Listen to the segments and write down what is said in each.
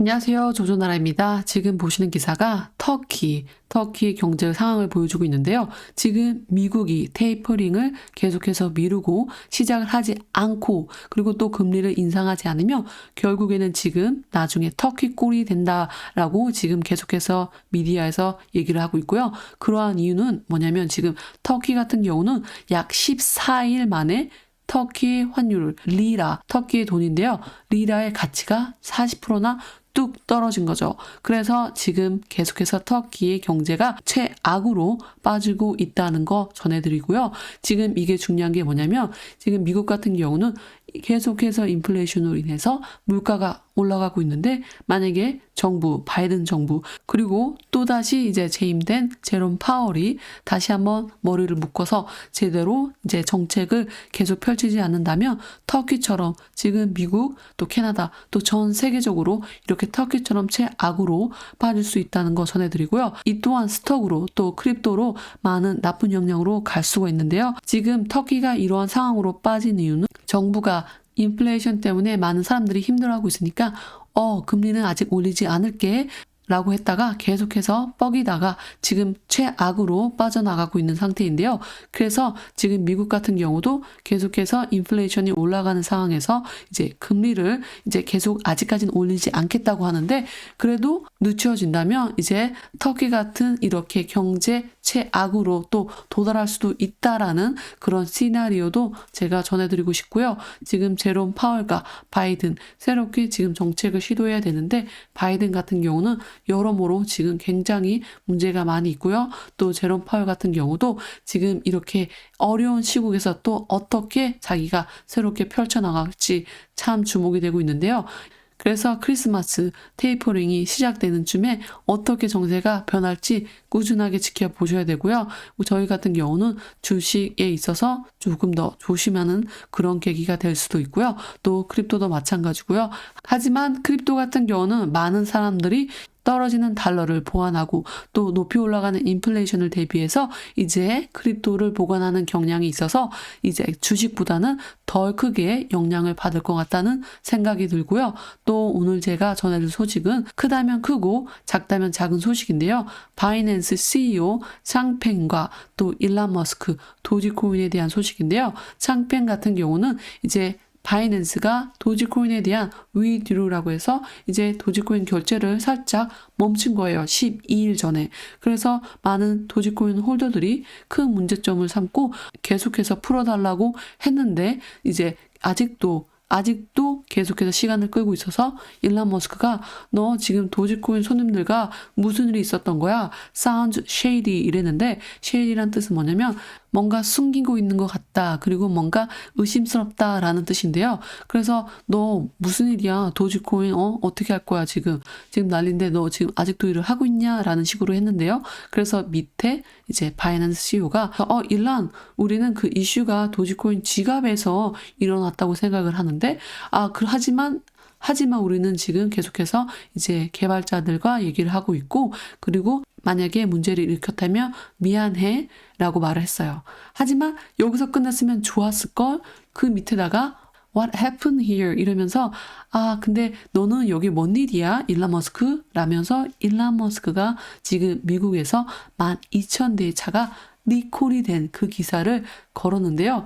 안녕하세요. 조조나라입니다. 지금 보시는 기사가 터키, 터키의 경제 상황을 보여주고 있는데요. 지금 미국이 테이퍼링을 계속해서 미루고 시작을 하지 않고 그리고 또 금리를 인상하지 않으면 결국에는 지금 나중에 터키 꼴이 된다라고 지금 계속해서 미디어에서 얘기를 하고 있고요. 그러한 이유는 뭐냐면 지금 터키 같은 경우는 약 14일 만에 터키 환율 리라 터키의 돈인데요. 리라의 가치가 40%나 뚝 떨어진 거죠. 그래서 지금 계속해서 터키의 경제가 최악으로 빠지고 있다는 거 전해드리고요. 지금 이게 중요한 게 뭐냐면 지금 미국 같은 경우는 계속해서 인플레이션으로 인해서 물가가 올라가고 있는데 만약에 정부 바이든 정부 그리고 또다시 이제 재임된 제롬 파월이 다시 한번 머리를 묶어서 제대로 이제 정책을 계속 펼치지 않는다면 터키처럼 지금 미국 또 캐나다 또 전 세계적으로 이렇게 터키처럼 최악으로 빠질 수 있다는 거 전해드리고요. 이 또한 스톡으로 또 크립토로 많은 나쁜 영향으로 갈 수가 있는데요. 지금 터키가 이러한 상황으로 빠진 이유는 정부가 인플레이션 때문에 많은 사람들이 힘들어하고 있으니까 어 금리는 아직 올리지 않을게 라고 했다가 계속해서 뻐기다가 지금 최악으로 빠져나가고 있는 상태인데요. 그래서 지금 미국 같은 경우도 계속해서 인플레이션이 올라가는 상황에서 이제 금리를 이제 계속 아직까지는 올리지 않겠다고 하는데 그래도 늦춰진다면 이제 터키 같은 이렇게 경제 최악으로 또 도달할 수도 있다라는 그런 시나리오도 제가 전해드리고 싶고요. 지금 제롬 파월과 바이든 새롭게 지금 정책을 시도해야 되는데 바이든 같은 경우는 여러모로 지금 굉장히 문제가 많이 있고요. 또 제롬 파월 같은 경우도 지금 이렇게 어려운 시국에서 또 어떻게 자기가 새롭게 펼쳐나갈지 참 주목이 되고 있는데요. 그래서 크리스마스 테이퍼링이 시작되는 쯤에 어떻게 정세가 변할지 꾸준하게 지켜보셔야 되고요. 저희 같은 경우는 주식에 있어서 조금 더 조심하는 그런 계기가 될 수도 있고요. 또 크립토도 마찬가지고요. 하지만 크립토 같은 경우는 많은 사람들이 떨어지는 달러를 보완하고 또 높이 올라가는 인플레이션을 대비해서 이제 크립토를 보관하는 경향이 있어서 이제 주식보다는 덜 크게 영향을 받을 것 같다는 생각이 들고요. 또 오늘 제가 전해줄 소식은 크다면 크고 작다면 작은 소식인데요. 바이낸스 CEO 창팽과 또 일란 머스크 도지코인에 대한 소식인데요. 창팽 같은 경우는 이제 바이낸스가 도지코인에 대한 위드루라고 해서 이제 도지코인 결제를 살짝 멈춘 거예요. 12일 전에. 그래서 많은 도지코인 홀더들이 큰 문제점을 삼고 계속해서 풀어달라고 했는데 이제 아직도 아직도 계속해서 시간을 끌고 있어서 일란 머스크가 너 지금 도지코인 손님들과 무슨 일이 있었던 거야? sounds shady 이랬는데 shady란 뜻은 뭐냐면 뭔가 숨기고 있는 것 같다. 그리고 뭔가 의심스럽다라는 뜻인데요. 그래서 너 무슨 일이야? 도지코인 어 어떻게 할 거야 지금? 지금 난리인데 너 지금 아직도 일을 하고 있냐?라는 식으로 했는데요. 그래서 밑에 이제 바이낸스 CEO가 어 일란 우리는 그 이슈가 도지코인 지갑에서 일어났다고 생각을 하는데 아 그 하지만 하지만 우리는 지금 계속해서 이제 개발자들과 얘기를 하고 있고 그리고 만약에 문제를 일으켰다면 미안해 라고 말을 했어요. 하지만 여기서 끝났으면 좋았을걸? 그 밑에다가 What happened here? 이러면서 아 근데 너는 여기 뭔 일이야? 일란 머스크? 라면서 일란 머스크가 지금 미국에서 12,000대의 차가 리콜이 된 그 기사를 걸었는데요.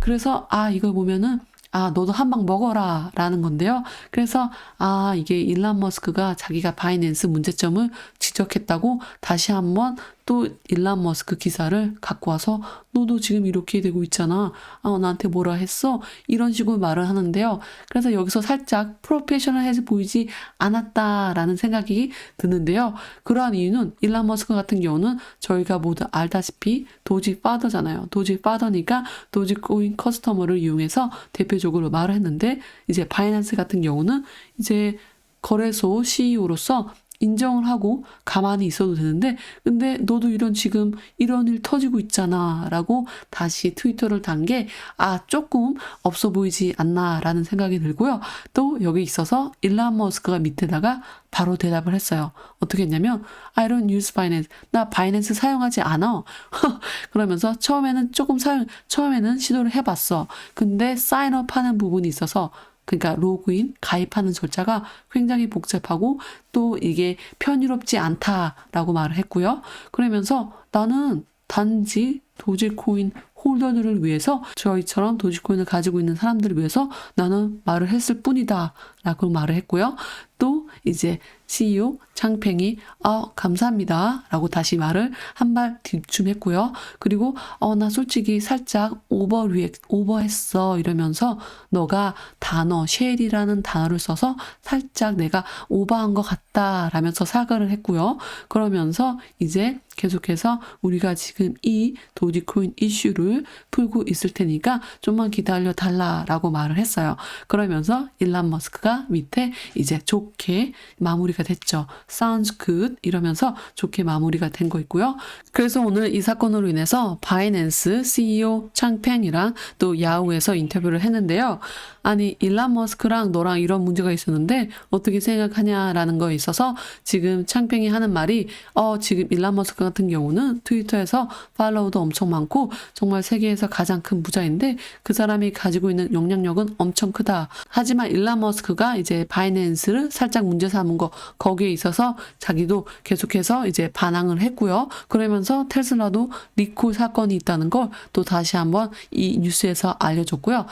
그래서 아 이걸 보면은 아, 너도 한 방 먹어라. 라는 건데요. 그래서, 아, 이게 일란 머스크가 자기가 바이낸스 문제점을 지적했다고 다시 한번 또 일란 머스크 기사를 갖고 와서 너도 지금 이렇게 되고 있잖아. 아, 나한테 뭐라 했어? 이런 식으로 말을 하는데요. 그래서 여기서 살짝 프로페셔널해서 보이지 않았다라는 생각이 드는데요. 그러한 이유는 일란 머스크 같은 경우는 저희가 모두 알다시피 도지 파더잖아요. 도지 파더니까 도지 코인 커스터머를 이용해서 대표 적으로 말을 했는데 이제 바이낸스 같은 경우는 이제 거래소 CEO로서 인정을 하고 가만히 있어도 되는데 근데 너도 이런 지금 이런 일 터지고 있잖아 라고 다시 트위터를 단 게 아 조금 없어 보이지 않나 라는 생각이 들고요. 또 여기 있어서 일란 머스크가 밑에다가 바로 대답을 했어요. 어떻게 했냐면 I don't use Binance 나 바이낸스 사용하지 않아. 그러면서 처음에는 조금 사용 처음에는 시도를 해봤어. 근데 사인업 하는 부분이 있어서 그러니까 로그인, 가입하는 절차가 굉장히 복잡하고 또 이게 편의롭지 않다라고 말을 했고요. 그러면서 나는 단지 도지코인 홀더들을 위해서 저희처럼 도지코인을 가지고 있는 사람들을 위해서 나는 말을 했을 뿐이다 라고 말을 했고요. 또 이제 CEO 창팽이 어 감사합니다 라고 다시 말을 한발 뒷춤했고요. 그리고 어 나 솔직히 살짝 오버 리액 오버했어 이러면서 너가 단어 쉘이라는 단어를 써서 살짝 내가 오버한 것 같다 라면서 사과를 했고요. 그러면서 이제 계속해서 우리가 지금 이 도지코인 이슈를 풀고 있을 테니까 좀만 기다려 달라라고 말을 했어요. 그러면서 일란 머스크가 밑에 이제 좋게 마무리가 됐죠. Sounds good 이러면서 좋게 마무리가 된 거 있고요. 그래서 오늘 이 사건으로 인해서 바이낸스 CEO 창팽이랑 또 야후에서 인터뷰를 했는데요. 아니 일란 머스크랑 너랑 이런 문제가 있었는데 어떻게 생각하냐라는 거에 있어서 지금 창팽이 하는 말이 어 지금 일란 머스크 같은 경우는 트위터에서 팔로우도 엄청 많고 정말 세계에서 가장 큰 부자인데 그 사람이 가지고 있는 영향력은 엄청 크다. 하지만 일란 머스크가 이제 바이낸스를 살짝 문제 삼은 거 거기에 있어서 자기도 계속해서 이제 반항을 했고요. 그러면서 테슬라도 리콜 사건이 있다는 걸 또 다시 한번 이 뉴스에서 알려줬고요.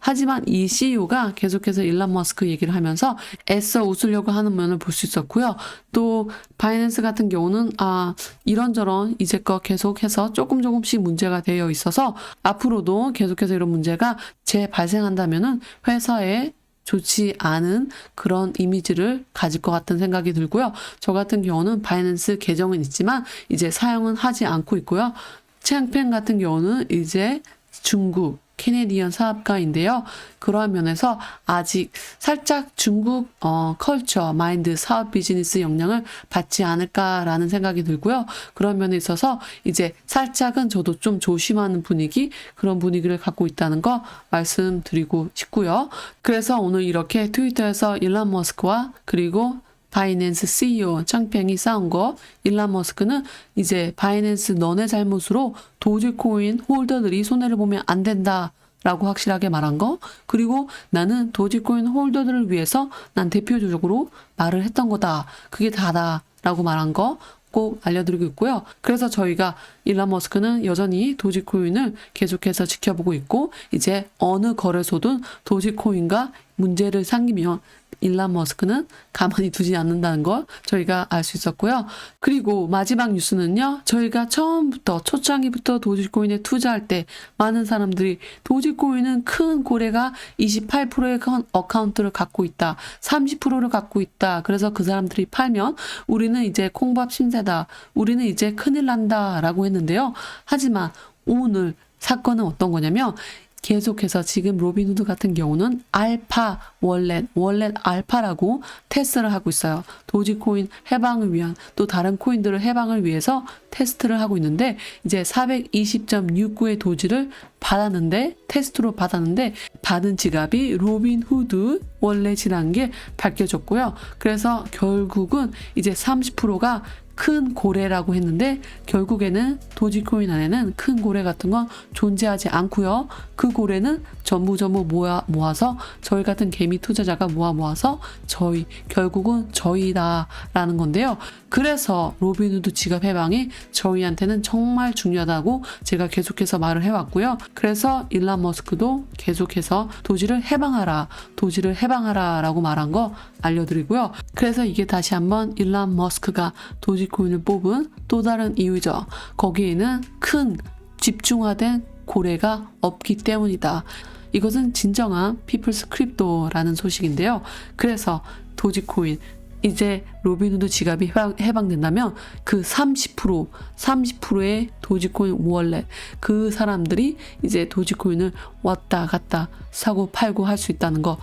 하지만 이 CEO가 계속해서 일란 머스크 얘기를 하면서 애써 웃으려고 하는 면을 볼 수 있었고요. 또 바이낸스 같은 경우는 아 이런저런 이제껏 계속해서 조금 조금씩 문제가 되어 있어서 앞으로도 계속해서 이런 문제가 재발생한다면은 회사에 좋지 않은 그런 이미지를 가질 것 같은 생각이 들고요. 저 같은 경우는 바이낸스 계정은 있지만 이제 사용은 하지 않고 있고요. 채양펜 같은 경우는 이제 중국 캐네디언 사업가인데요. 그러한 면에서 아직 살짝 중국 어, 컬처, 마인드, 사업 비즈니스 영향을 받지 않을까라는 생각이 들고요. 그런 면에 있어서 이제 살짝은 저도 좀 조심하는 분위기, 그런 분위기를 갖고 있다는 거 말씀드리고 싶고요. 그래서 오늘 이렇게 트위터에서 일란 머스크와 그리고 바이낸스 CEO 창평이 싸운 거 일란 머스크는 이제 바이낸스 너네 잘못으로 도지코인 홀더들이 손해를 보면 안 된다. 라고 확실하게 말한 거 그리고 나는 도지코인 홀더들을 위해서 난 대표적으로 말을 했던 거다 그게 다다 라고 말한 거 꼭 알려드리고 있고요. 그래서 저희가 일란 머스크는 여전히 도지코인을 계속해서 지켜보고 있고 이제 어느 거래소든 도지코인과 문제를 생기면 일란 머스크는 가만히 두지 않는다는 걸 저희가 알 수 있었고요. 그리고 마지막 뉴스는요. 저희가 처음부터 초창기부터 도지코인에 투자할 때 많은 사람들이 도지코인은 큰 고래가 28%의 어카운트를 갖고 있다. 30%를 갖고 있다. 그래서 그 사람들이 팔면 우리는 이제 콩밥 신세다. 우리는 이제 큰일 난다. 라고 했는데요. 하지만 오늘 사건은 어떤 거냐면 계속해서 지금 로빈후드 같은 경우는 알파 월렛, 월렛 알파라고 테스트를 하고 있어요. 도지코인 해방을 위한 또 다른 코인들을 해방을 위해서 테스트를 하고 있는데 이제 420.69의 도지를 받았는데 테스트로 받았는데 받은 지갑이 로빈후드 월렛이라는 게 밝혀졌고요. 그래서 결국은 이제 30%가 큰 고래라고 했는데 결국에는 도지코인 안에는 큰 고래 같은 건 존재하지 않고요. 그 고래는 전부 전부 모아 모아서 저희 같은 개미 투자자가 모아 모아서 저희 결국은 저희다라는 건데요. 그래서 로빈후드 지갑 해방이 저희한테는 정말 중요하다고 제가 계속해서 말을 해왔고요. 그래서 일란 머스크도 계속해서 도지를 해방하라, 도지를 해방하라 라고 말한 거 알려드리고요. 그래서 이게 다시 한번 일란 머스크가 도지코인을 뽑은 또 다른 이유죠. 거기에는 큰 집중화된 고래가 없기 때문이다. 이것은 진정한 피플스 크립토라는 소식인데요. 그래서 도지코인 이제 로빈후드 지갑이 해방, 해방 된다면 그 30%, 30%의 도지코인 월렛 그 사람들이 이제 도지코인을 왔다 갔다 사고 팔고 할 수 있다는 거.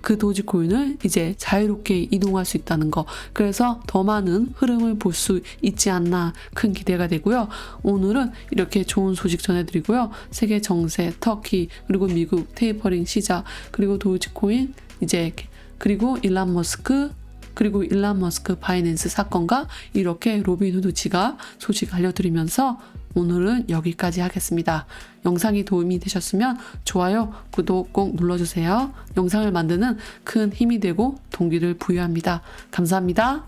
그 도지코인을 이제 자유롭게 이동할 수 있다는 거. 그래서 더 많은 흐름을 볼 수 있지 않나 큰 기대가 되고요. 오늘은 이렇게 좋은 소식 전해드리고요. 세계 정세, 터키, 그리고 미국 테이퍼링 시작, 그리고 도지코인 이제 그리고 일란 머스크 그리고 일란 머스크 바이낸스 사건과 이렇게 로빈후드 지갑 소식 알려드리면서 오늘은 여기까지 하겠습니다. 영상이 도움이 되셨으면 좋아요, 구독 꼭 눌러주세요. 영상을 만드는 큰 힘이 되고 동기를 부여합니다. 감사합니다.